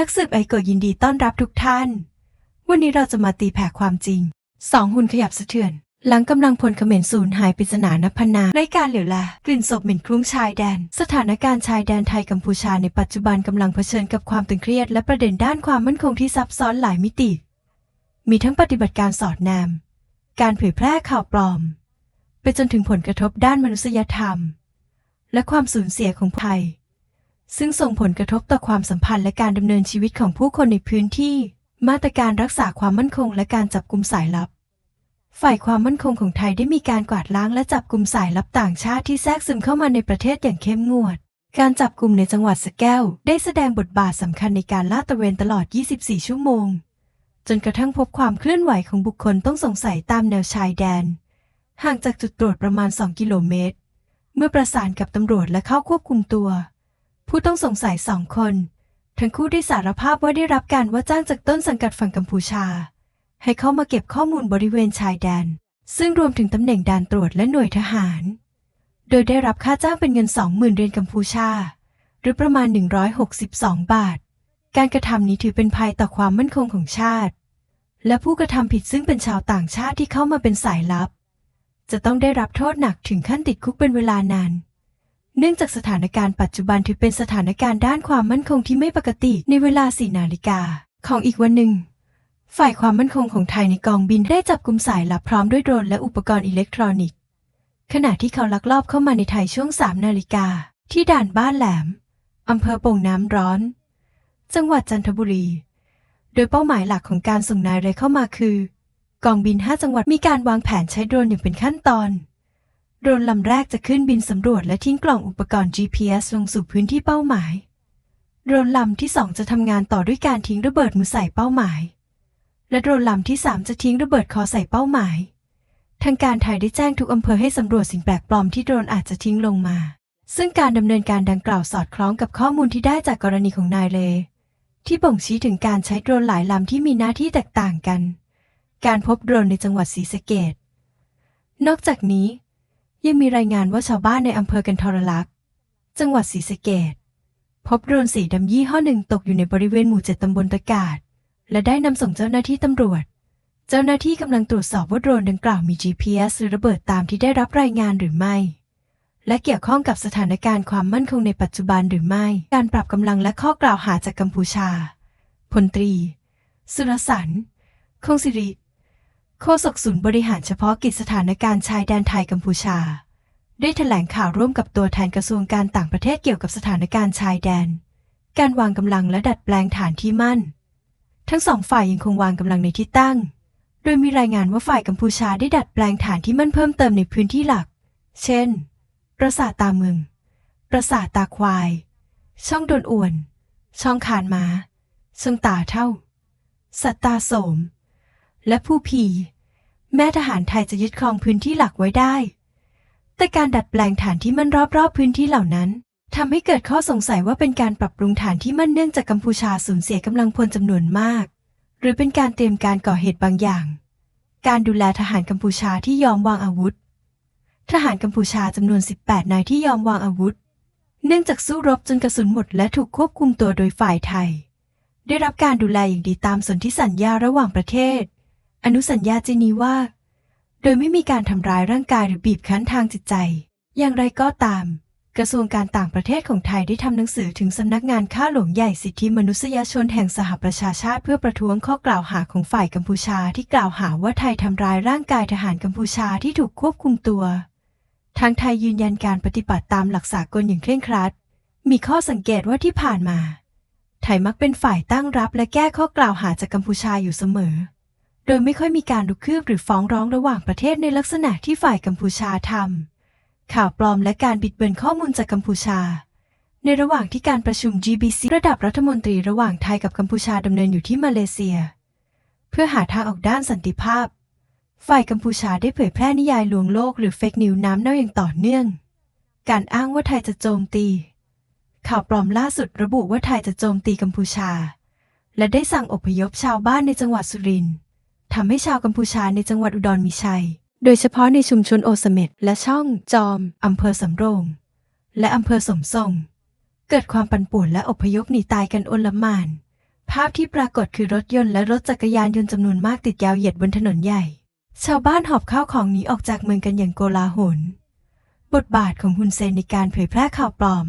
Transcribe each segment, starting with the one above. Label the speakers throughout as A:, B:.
A: นักสืบไอโกะยินดีต้อนรับทุกท่าน วันนี้เราจะมาตีแผ่ความจริง สองหุ่นขยับสะเทือน หลังกำลังพลเขมรสูญหายปริศนานับพนนาในการเหลียวแลกลิ่นศพเหม็นคลุ้งชายแดน สถานการณ์ชายแดนไทยกัมพูชาในปัจจุบันกำลังเผชิญกับความตึงเครียดและประเด็นด้านความมั่นคงที่ซับซ้อนหลายมิติ มีทั้งปฏิบัติการสอดแนม การเผยแพร่ข่าวปลอม ไปจนถึงผลกระทบด้านมนุษยธรรม และความสูญเสียของไทย ซึ่งส่งผลกระทบต่อความสัมพันธ์และการดำเนินชีวิตของผู้คนในพื้นที่ มาตรการรักษาความมั่นคงและการจับกลุ่มสายลับ ฝ่ายความมั่นคงของไทยได้มีการกวาดล้างและจับกลุ่มสายลับต่างชาติที่แทรกซึมเข้ามาในประเทศอย่างเข้มงวด การจับกลุ่มในจังหวัดสแก้ว ได้แสดงบทบาทสำคัญในการลาดตระเวนตลอด 24 ชั่วโมง จนกระทั่งพบความเคลื่อนไหวของบุคคลต้องสงสัยตามแนวชายแดน ห่างจากจุดตรวจประมาณ 2 กิโลเมตร เมื่อประสานกับตำรวจและเข้าควบคุมตัว ผู้ต้องสงสัยสองคน ทั้งคู่ได้สารภาพว่าได้รับการว่าจ้างจากต้นสังกัดฝั่งกัมพูชา ให้เข้ามาเก็บข้อมูลบริเวณชายแดน ซึ่งรวมถึงตำแหน่งด่านตรวจและหน่วยทหาร โดยได้รับค่าจ้างเป็นเงิน 20,000เรียญกัมพูชา หรือประมาณ 162 บาท การกระทำนี้ถือเป็นภัยต่อความมั่นคงของชาติ และผู้กระทำผิดซึ่งเป็นชาวต่างชาติที่เข้ามาเป็นสายลับ จะต้องได้รับโทษหนักถึงขั้นติดคุกเป็นเวลานาน เนื่องจากสถานการณ์ปัจจุบันถือเป็นสถานการณ์ด้านความมั่นคงที่ไม่ปกติในเวลาสี่นาฬิกาของอีกวันหนึ่ง ฝ่ายความมั่นคงของไทยในกองบินได้จับกลุ่มสายลับพร้อมด้วยโดรนและอุปกรณ์อิเล็กทรอนิกส์ ขณะที่เขาลักลอบเข้ามาในไทยช่วงสามนาฬิกาที่ด่านบ้านแหลมอำเภอโป่งน้ำร้อน จังหวัดจันทบุรี โดยเป้าหมายหลักของการส่งนายเรเข้ามาคือ กองบิน 5 จังหวัดมีการวางแผนใช้โดรนอย่างเป็นขั้นตอน โดรนลำแรกจะขึ้นบินสำรวจและทิ้งกล่องอุปกรณ์ GPS ลงสู่พื้นที่เป้าหมาย โดรนลำที่2จะทำงานต่อด้วยการทิ้งระเบิดมือใส่เป้าหมาย และโดรนลำที่3จะทิ้งระเบิดคอใส่เป้าหมาย ทางการไทยได้แจ้งทุกอำเภอให้สำรวจสิ่งแปลกปลอมที่โดรนอาจจะทิ้งลงมา ซึ่งการดำเนินการดังกล่าวสอดคล้องกับข้อมูลที่ได้จากกรณีของนายเล ที่บ่งชี้ถึงการใช้โดรนหลายลำที่มีหน้าที่แตกต่างกัน การพบโดรนในจังหวัดศรีสะเกดนอกจากนี้ ยังมีรายงานว่าชาวบ้านในอำเภอกันทรลักษณ์ จังหวัดศรีสะเกดพบโดรนสีดำยี่ห้อหนึ่งตกอยู่ในบริเวณหมู่เจ็ดตำบลตะกาด และได้นำส่งเจ้าหน้าที่ตำรวจ เจ้าหน้าที่กำลังตรวจสอบว่าโดรนดังกล่าวมี GPS หรือระเบิดตามที่ได้รับรายงานหรือไม่ และเกี่ยวข้องกับสถานการณ์ความมั่นคงในปัจจุบันหรือไม่ การปรับกำลังและข้อกล่าวหาจากกัมพูชา พลตรี สุรสันต์คงสิริ โฆษกศูนย์บริหารเฉพาะกิจสถานการณ์ชายแดนไทยกัมพูชา ได้แถลงข่าวร่วมกับตัวแทนกระทรวงการต่างประเทศเกี่ยวกับสถานการณ์ชายแดน การวางกำลังและดัดแปลงฐานที่มั่น ทั้งสองฝ่ายยังคงวางกำลังในที่ตั้ง โดยมีรายงานว่าฝ่ายกัมพูชาได้ดัดแปลงฐานที่มั่นเพิ่มเติมในพื้นที่หลัก เช่น ปราสาทตาเมือง ปราสาทตาควาย ช่องโดนอ่วน ช่องคานม้าช่องตาเท่า สัตตาโสม และผู้พีแม้ทหารไทยจะยึดครองพื้นที่หลักไว้ได้ แต่การดัดแปลงฐานที่มั่นรอบๆพื้นที่เหล่านั้นทำให้เกิดข้อสงสัยว่าเป็นการปรับปรุงฐานที่มั่นเนื่องจากกัมพูชาสูญเสียกำลังพลจำนวนมาก หรือเป็นการเตรียมการก่อเหตุบางอย่าง การดูแลทหารกัมพูชาที่ยอมวางอาวุธ ทหารกัมพูชาจำนวน 18 นายที่ยอมวางอาวุธ เนื่องจากสู้รบจนกระสุนหมดและถูกควบคุมตัวโดยฝ่ายไทย ได้รับการดูแลอย่างดีตามสนธิสัญญาระหว่างประเทศ อนุสัญญาเจนีว่า โดยไม่มีการทำร้ายร่างกายหรือบีบคั้นทางจิตใจ อย่างไรก็ตาม กระทรวงการต่างประเทศของไทยได้ทำหนังสือถึงสำนักงานข้าหลวงใหญ่สิทธิมนุษยชนแห่งสหประชาชาติเพื่อประท้วงข้อกล่าวหาของฝ่ายกัมพูชาที่กล่าวหาว่าไทยทำร้ายร่างกายทหารกัมพูชาที่ถูกควบคุมตัว ทางไทยยืนยันการปฏิบัติตามหลักสากลอย่างเคร่งครัด มีข้อสังเกตว่าที่ผ่านมา ไทยมักเป็นฝ่ายตั้งรับและแก้ข้อกล่าวหาจากกัมพูชาอยู่เสมอ โดยไม่ค่อยมีการลุกคืบหรือฟ้องร้องระหว่างประเทศในลักษณะที่ฝ่ายกัมพูชาทำข่าวปลอมและการบิดเบือนข้อมูลจากกัมพูชา ในระหว่างที่การประชุม GBC ระดับรัฐมนตรีระหว่างไทยกับกัมพูชาดำเนินอยู่ที่มาเลเซีย เพื่อหาทางออกด้านสันติภาพ ฝ่ายกัมพูชาได้เผยแพร่นิยายลวงโลกหรือเฟกนิวน้ำเน่าอย่างต่อเนื่อง การอ้างว่าไทยจะโจมตี ข่าวปลอมล่าสุดระบุว่าไทยจะโจมตีกัมพูชา และได้สั่งอพยพชาวบ้านในจังหวัดสุรินทร์ ทำให้ชาวกัมพูชาในจังหวัดอุดรมีชัย โดยเฉพาะในชุมชนโอสเม็ดและช่องจอมอำเภอสำโรง และอำเภอสมทรง เกิดความปั่นป่วนและอพยพหนีตายกันโอลหมาน ภาพที่ปรากฏคือรถยนต์และรถจักรยานยนต์จำนวนมากติดยาวเหยียดบนถนนใหญ่ ชาวบ้านหอบข้าวของหนีออกจากเมืองกันอย่างโกลาหล บทบาทของฮุนเซนในการเผยแพร่ข่าวปลอม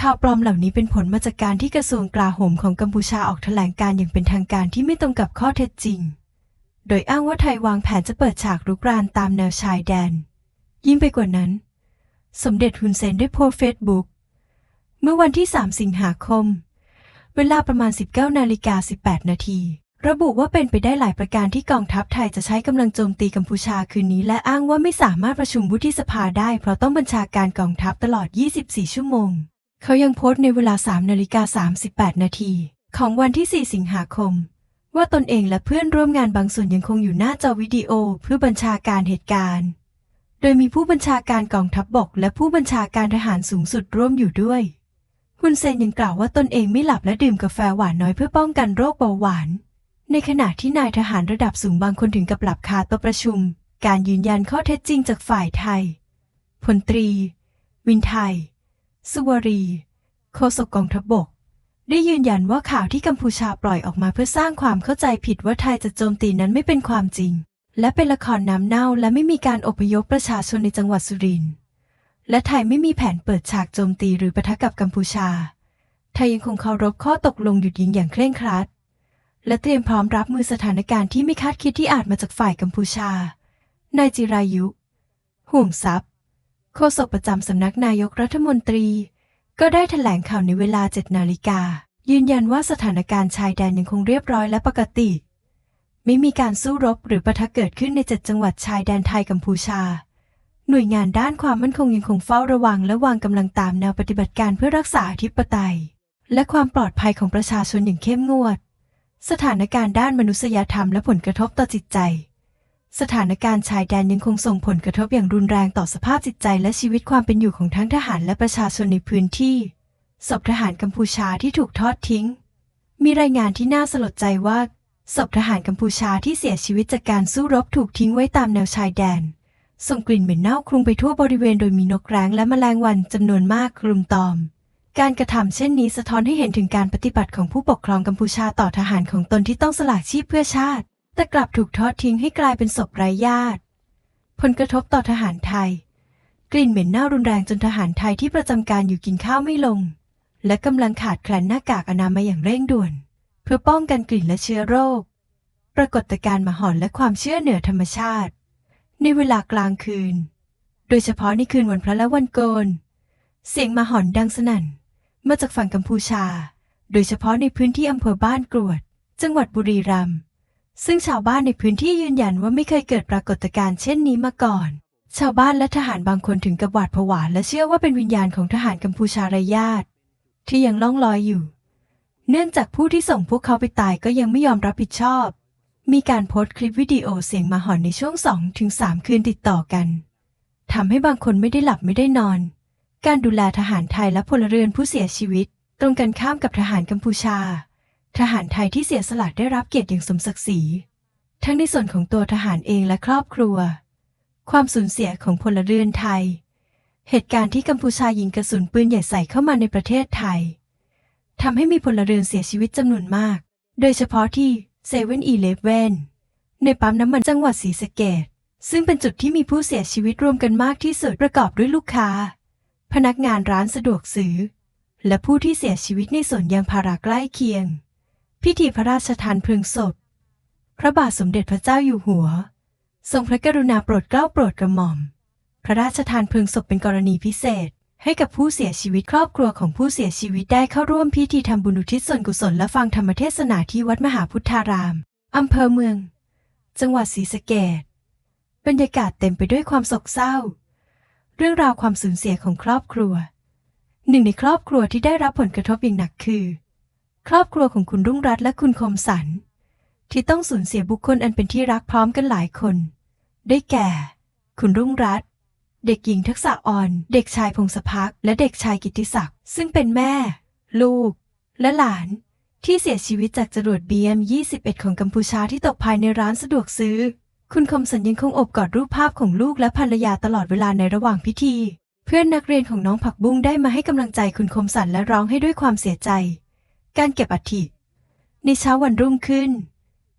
A: ข่าวปลอมเหล่านี้เป็นผลมาจากการที่กระทรวงกลาโหมของกัมพูชาออกแถลงการอย่างเป็นทางการที่ไม่ตรงกับข้อเท็จจริง โดยอ้างว่าไทยวางแผนจะเปิดฉากรุกรานตามแนวชายแดน ยิ่งไปกว่านั้น สมเด็จฮุนเซนได้โพสเฟซบุ๊กเมื่อวันที่ 3 สิงหาคม เวลาประมาณ 19นาฬิกา18 นาที ระบุว่าเป็นไปได้หลายประการที่กองทัพไทยจะใช้กำลังโจมตีกัมพูชาคืนนี้และอ้างว่าไม่สามารถประชุมวุฒิสภาได้ เพราะต้องบัญชาการกองทัพตลอด 24 ชั่วโมง เขายังโพสต์ในเวลา3นาฬิกา38 นาทีของวันที่ 4 สิงหาคม ว่าตนเองและเพื่อนร่วมงานบางส่วนยังคงอยู่หน้าจอวิดีโอเพื่อบัญชาการเหตุการณ์ โดยมีผู้บัญชาการกองทัพบบกและผู้บัญชาการทหารสูงสุดร่วมอยู่ด้วยฮุนเซนยังกล่าวว่าตนเองไม่หลับและดื่มกาแฟหวานน้อยเพื่อป้องกันโรคเบาหวาน ในขณะที่นายทหารระดับสูงบางคนถึงกับหลับคาโต๊ะประชุม การยืนยันข้อเท็จจริงจากฝ่ายไทย พลตรี วินไทย สุวารี โฆษกกองทัพบบก ได้ยืนยันว่าข่าวที่กัมพูชาปล่อยออกมาเพื่อสร้างความเข้าใจผิดว่าไทยจะโจมตีนั้นไม่เป็นความจริง และเป็นละครน้ำเน่าและไม่มีการอพยพประชาชนในจังหวัดสุรินทร์และไทยไม่มีแผนเปิดฉากโจมตีหรือปะทะกับกัมพูชา ไทยยังคงเคารพข้อตกลงหยุดยิงอย่างเคร่งครัด และเตรียมพร้อมรับมือสถานการณ์ที่ไม่คาดคิดที่อาจมาจากฝ่ายกัมพูชานายจิรายุ ห่วงทรัพย์ โฆษกประจำสำนักนายกรัฐมนตรี ก็ได้แถลงข่าวในเวลา 7 นาฬิกา ยืนยันว่าสถานการณ์ชายแดนยังคงเรียบร้อยและปกติ ไม่มีการสู้รบหรือปะทะเกิดขึ้นในเจ็ดจังหวัดชายแดนไทยกัมพูชา หน่วยงานด้านความมั่นคงยังคงเฝ้าระวังและวางกำลังตามแนวปฏิบัติการเพื่อรักษาอธิปไตย และความปลอดภัยของประชาชนอย่างเข้มงวด สถานการณ์ด้านมนุษยธรรมและผลกระทบต่อจิตใจ สถานการณ์ชายแดนยังคงส่งผลกระทบอย่างรุนแรงต่อสภาพจิตใจและชีวิตความเป็นอยู่ของทั้งทหารและประชาชนในพื้นที่ ศพทหารกัมพูชาที่ถูกทอดทิ้ง มีรายงานที่น่าสลดใจว่าศพทหารกัมพูชาที่เสียชีวิตจากการสู้รบถูกทิ้งไว้ตามแนวชายแดน ส่งกลิ่นเหม็นเน่าคลุมไปทั่วบริเวณโดยมีนกแร้งและแมลงวันจำนวนมากรุมตอม การกระทำเช่นนี้สะท้อนให้เห็นถึงการปฏิบัติของผู้ปกครองกัมพูชาต่อทหารของตนที่ต้องสละชีพเพื่อชาติ แต่กลับถูกทอดทิ้งให้กลายเป็นศพไร้ญาติ ผลกระทบต่อทหารไทย กลิ่นเหม็นเน่ารุนแรงจนทหารไทยที่ประจำการอยู่กินข้าวไม่ลง และกำลังขาดแคลนหน้ากากอนามัยอย่างเร่งด่วน เพื่อป้องกันกลิ่นและเชื้อโรค ปรากฏการณ์มหอนและความเชื่อเหนือธรรมชาติ ในเวลากลางคืน โดยเฉพาะในคืนวันพระและวันโกน เสียงมหอนดังสนั่นมาจากฝั่งกัมพูชา โดยเฉพาะในพื้นที่อำเภอบ้านกรวด จังหวัดบุรีรัมย์ ซึ่งชาวบ้านในพื้นที่ยืนยันว่าไม่เคยเกิดปรากฏการณ์เช่นนี้มาก่อน ชาวบ้านและทหารบางคนถึงกับหวาดผวาและเชื่อว่าเป็นวิญญาณของทหารกัมพูชารายาตที่ยังล่องลอยอยู่ เนื่องจากผู้ที่ส่งพวกเขาไปตายก็ยังไม่ยอมรับผิดชอบ มีการโพสต์คลิปวิดีโอเสียงมาหอนในช่วง 2-3 คืนติดต่อกันทำให้บางคนไม่ได้หลับไม่ได้นอน การดูแลทหารไทยและพลเรือนผู้เสียชีวิต ตรงกันข้ามกับทหารกัมพูชา ทหารไทยที่เสียสละได้รับเกียรติอย่างสมศักดิ์ศรี ทั้งในส่วนของตัวทหารเองและครอบครัว ความสูญเสียของพลเรือนไทย เหตุการณ์ที่กัมพูชายิงกระสุนปืนใหญ่ใส่เข้ามาในประเทศไทยทำให้มีพลเรือนเสียชีวิตจำนวนมาก โดยเฉพาะที่เซเว่นอีเลฟเว่นในปั๊มน้ำมันจังหวัดศรีสะเกษซึ่งเป็นจุดที่มีผู้เสียชีวิตรวมกันมากที่สุดประกอบด้วยลูกค้า พนักงานร้านสะดวกซื้อ และผู้ที่เสียชีวิตในสวนยางพาราใกล้เคียง พิธีพระราชทานเพลิงศพ พระบาทสมเด็จพระเจ้าอยู่หัว ทรงพระกรุณาโปรดเกล้าโปรดกระหม่อม พระราชทานเพลิงศพเป็นกรณีพิเศษ ให้กับผู้เสียชีวิตครอบครัวของผู้เสียชีวิตได้เข้าร่วมพิธีทำบุญอุทิศส่วนกุศลและฟังธรรมเทศนาที่วัดมหาพุทธาราม อำเภอเมือง จังหวัดศรีสะเกษบรรยากาศเต็มไปด้วยความโศกเศร้า เรื่องราวความสูญเสียของครอบครัว หนึ่งในครอบครัวที่ได้รับผลกระทบอย่างหนักคือ ครอบครัวของคุณรุ่งรัตน์และคุณคมสัน ที่ต้องสูญเสียบุคคลอันเป็นที่รักพร้อมกันหลายคน ได้แก่ คุณรุ่งรัตน์เด็กหญิงทักษะอ่อน เด็กชายพงศพักและเด็กชายกิตติศักดิ์ซึ่งเป็นแม่ ลูก และหลาน ที่เสียชีวิตจากจรวด BM21 ของกัมพูชาที่ตกภายในร้านสะดวกซื้อ คุณคมสันยังคงอบกอดรูปภาพของลูกและภรรยาตลอดเวลาในระหว่างพิธี เพื่อนนักเรียนของน้องผักบุ้งได้มาให้กำลังใจคุณคมสันและร้องให้ด้วยความเสียใจ การเก็บอัฐิ ในเช้าวันรุ่งขึ้น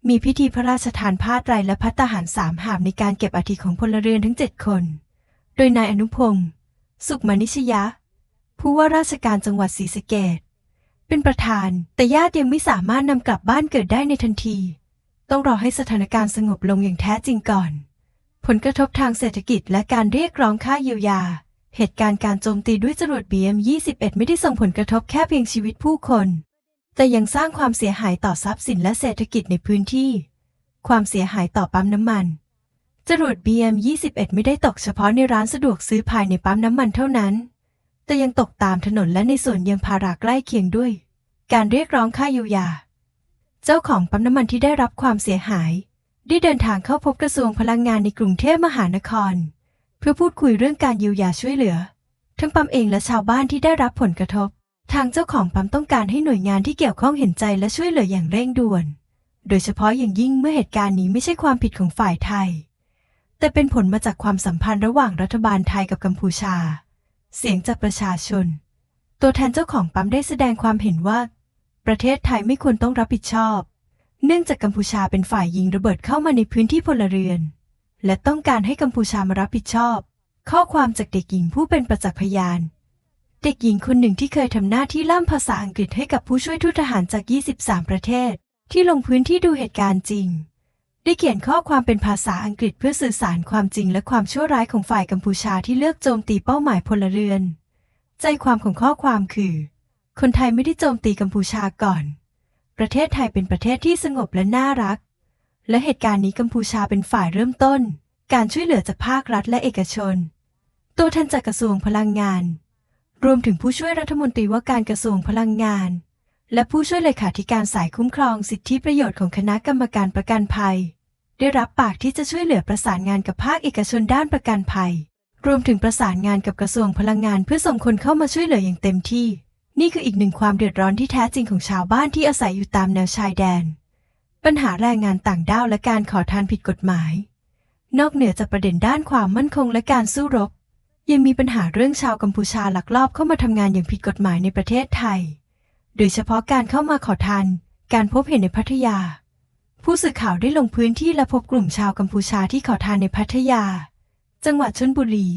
A: มีพิธีพระราชทานผ้าไตรและพัตหารสามหาบในการเก็บอาธิของพลเรือนทั้งเจ็ดคน โดยนายอนุพงศ์สุขมานิชยะ ผู้ว่าราชการจังหวัดศรีสะเกษเป็นประธาน แต่ญาติยังไม่สามารถนำกลับบ้านเกิดได้ในทันที ต้องรอให้สถานการณ์สงบลงอย่างแท้จริงก่อน ผลกระทบทางเศรษฐกิจและการเรียกร้องค่าเยียวยา เหตุการณ์การโจมตีด้วยจรวด BM-21 ไม่ได้ส่งผลกระทบแค่เพียงชีวิตผู้คน แต่ยังสร้างความเสียหายต่อทรัพย์สินและเศรษฐกิจในพื้นที่ ความเสียหายต่อปั๊มน้ำมัน จรวด BM-21 ไม่ได้ตกเฉพาะในร้านสะดวกซื้อภายในปั๊มน้ำมันเท่านั้น แต่ยังตกตามถนนและในส่วนยางพาราใกล้เคียงด้วย การเรียกร้องค่าเยียวยา เจ้าของปั๊มน้ำมันที่ได้รับความเสียหาย ได้เดินทางเข้าพบกระทรวงพลังงานในกรุงเทพมหานคร เพื่อพูดคุยเรื่องการเยียวยาช่วยเหลือ ทั้งปั๊มเองและชาวบ้านที่ได้รับผลกระทบ ทางเจ้าของปั๊มต้องการให้หน่วยงานที่เกี่ยวข้องเห็นใจและช่วยเหลืออย่างเร่งด่วน โดยเฉพาะอย่างยิ่งเมื่อเหตุการณ์นี้ไม่ใช่ความผิดของฝ่ายไทย แต่เป็นผลมาจากความสัมพันธ์ระหว่างรัฐบาลไทยกับกัมพูชา เสียงจากประชาชน ตัวแทนเจ้าของปั๊มได้แสดงความเห็นว่า ประเทศไทยไม่ควรต้องรับผิดชอบ เนื่องจากกัมพูชาเป็นฝ่ายยิงระเบิดเข้ามาในพื้นที่พลเรือน และต้องการให้กัมพูชามารับผิดชอบ ข้อความจากเด็กหญิงผู้เป็นประจักษ์พยาน เด็กหญิงคนหนึ่งที่เคยทำหน้าที่ล่ามภาษาอังกฤษให้กับผู้ช่วยทูตทหารจาก 23 ประเทศ ที่ลงพื้นที่ดูเหตุการณ์จริง ได้เขียนข้อความเป็นภาษาอังกฤษเพื่อสื่อสารความจริงและความชั่วร้ายของฝ่ายกัมพูชาที่เลือกโจมตีเป้าหมายพลเรือน ใจความของข้อความคือ คนไทยไม่ได้โจมตีกัมพูชาก่อน ประเทศไทยเป็นประเทศที่สงบและน่ารัก และเหตุการณ์นี้กัมพูชาเป็นฝ่ายเริ่มต้น การช่วยเหลือจากภาครัฐและเอกชน ตัวแทนจากกระทรวงพลังงาน รวมถึงผู้ช่วยรัฐมนตรีว่าการกระทรวงพลังงาน และผู้ช่วยเลขาธิการสายคุ้มครองสิทธิประโยชน์ของคณะกรรมการประกันภัย ได้รับปากที่จะช่วยเหลือประสานงานกับภาคเอกชนด้านประกันภัย รวมถึงประสานงานกับกระทรวงพลังงานเพื่อส่งคนเข้ามาช่วยเหลืออย่างเต็มที่ นี่คืออีกหนึ่งความเดือดร้อนที่แท้จริงของชาวบ้านที่อาศัยอยู่ตามแนวชายแดน ปัญหาแรงงานต่างด้าวและการขอทานผิดกฎหมาย นอกเหนือจากประเด็นด้านความมั่นคงและการสู้รบ ยังมีปัญหาเรื่องชาวกัมพูชาลักลอบเข้ามาทำงานอย่างผิดกฎหมายในประเทศไทย โดยเฉพาะการเข้ามาขอทาน การพบเห็นในพัทยา ผู้สื่อข่าวได้ลงพื้นที่และพบกลุ่มชาวกัมพูชาที่ขอทานในพัทยา จังหวัดชลบุรี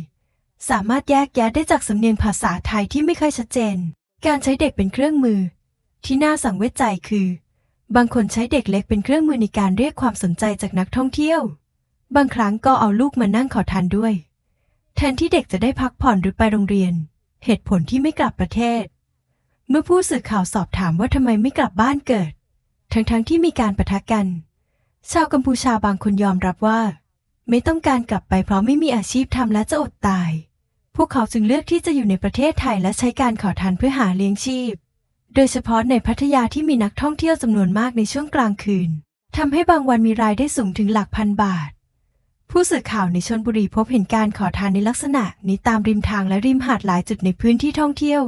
A: สามารถแยกแยะได้จากสำเนียงภาษาไทยที่ไม่ค่อยชัดเจน การใช้เด็กเป็นเครื่องมือ ที่น่าสังเวชใจคือ บางคนใช้เด็กเล็กเป็นเครื่องมือในการเรียกความสนใจจากนักท่องเที่ยว บางครั้งก็เอาลูกมานั่งขอทานด้วย แทนที่เด็กจะได้พักผ่อนหรือไปโรงเรียน เหตุผลที่ไม่กลับประเทศ เมื่อผู้สื่อข่าวสอบถามว่าทำไมไม่กลับบ้านเกิด ทั้งๆทที่มีการปะทะกัน ชาวกัมพูชาบางคนยอมรับว่า ไม่ต้องการกลับไปเพราะไม่มีอาชีพทำและจะอดตาย พวกเขาจึงเลือกที่จะอยู่ในประเทศไทยและใช้การขอทานเพื่อหาเลี้ยงชีพ โดยเฉพาะในพัทยาที่มีนักท่องเที่ยวจำนวนมากในช่วงกลางคืนทำให้บางวันมีรายได้สูงถึงหลักพันบาท ผู้สื่อข่าวในชนบุรีพบเห็นการขอทานในลักษณะนี้ตามริมทางและริมหาดหลายจุดในพื้นที่ท่องเที่ยว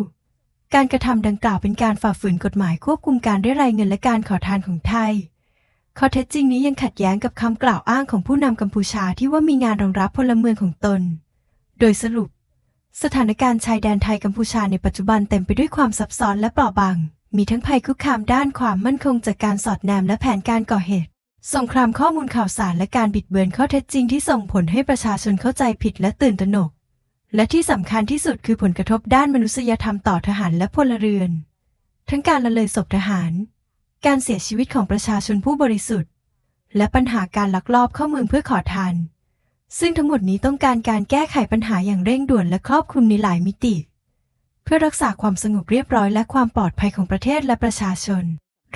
A: การกระทำดังกล่าวเป็นการฝ่าฝืนกฎหมายควบคุมการได้รายเงินและการขอทานของไทย ข้อเท็จจริงนี้ยังขัดแย้งกับคำกล่าวอ้างของผู้นำกัมพูชาที่ว่ามีงานรองรับพลเมืองของตน โดยสรุป สถานการณ์ชายแดนไทยกัมพูชาในปัจจุบันเต็มไปด้วยความซับซ้อนและเปราะบาง มีทั้งภัยคุกคามด้านความมั่นคงจากการสอดแนมและแผนการก่อเหตุ สงครามข้อมูลข่าวสารและการบิดเบือนข้อเท็จจริงที่ส่งผลให้ประชาชนเข้าใจผิดและตื่นตระหนก และที่สำคัญที่สุดคือผลกระทบด้านมนุษยธรรมต่อทหารและพลเรือน ทั้งการละเลยศพทหาร การเสียชีวิตของประชาชนผู้บริสุทธิ์ และปัญหาการลักลอบเข้าเมืองเพื่อขอทาน ซึ่งทั้งหมดนี้ต้องการการแก้ไขปัญหาอย่างเร่งด่วนและครอบคลุมในหลายมิติ เพื่อรักษาความสงบเรียบร้อยและความปลอดภัยของประเทศและประชาชน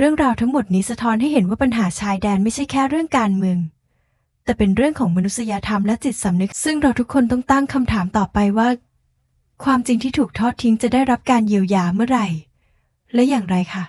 A: เรื่องราวทั้งหมดนี้สะท้อนให้เห็นว่าปัญหาชายแดนไม่ใช่แค่เรื่องการเมือง แต่เป็นเรื่องของมนุษยธรรมและจิตสำนึก ซึ่งเราทุกคนต้องตั้งคำถามต่อไปว่า ความจริงที่ถูกทอดทิ้งจะได้รับการเยียวยาเมื่อไหร่ และอย่างไรค่ะ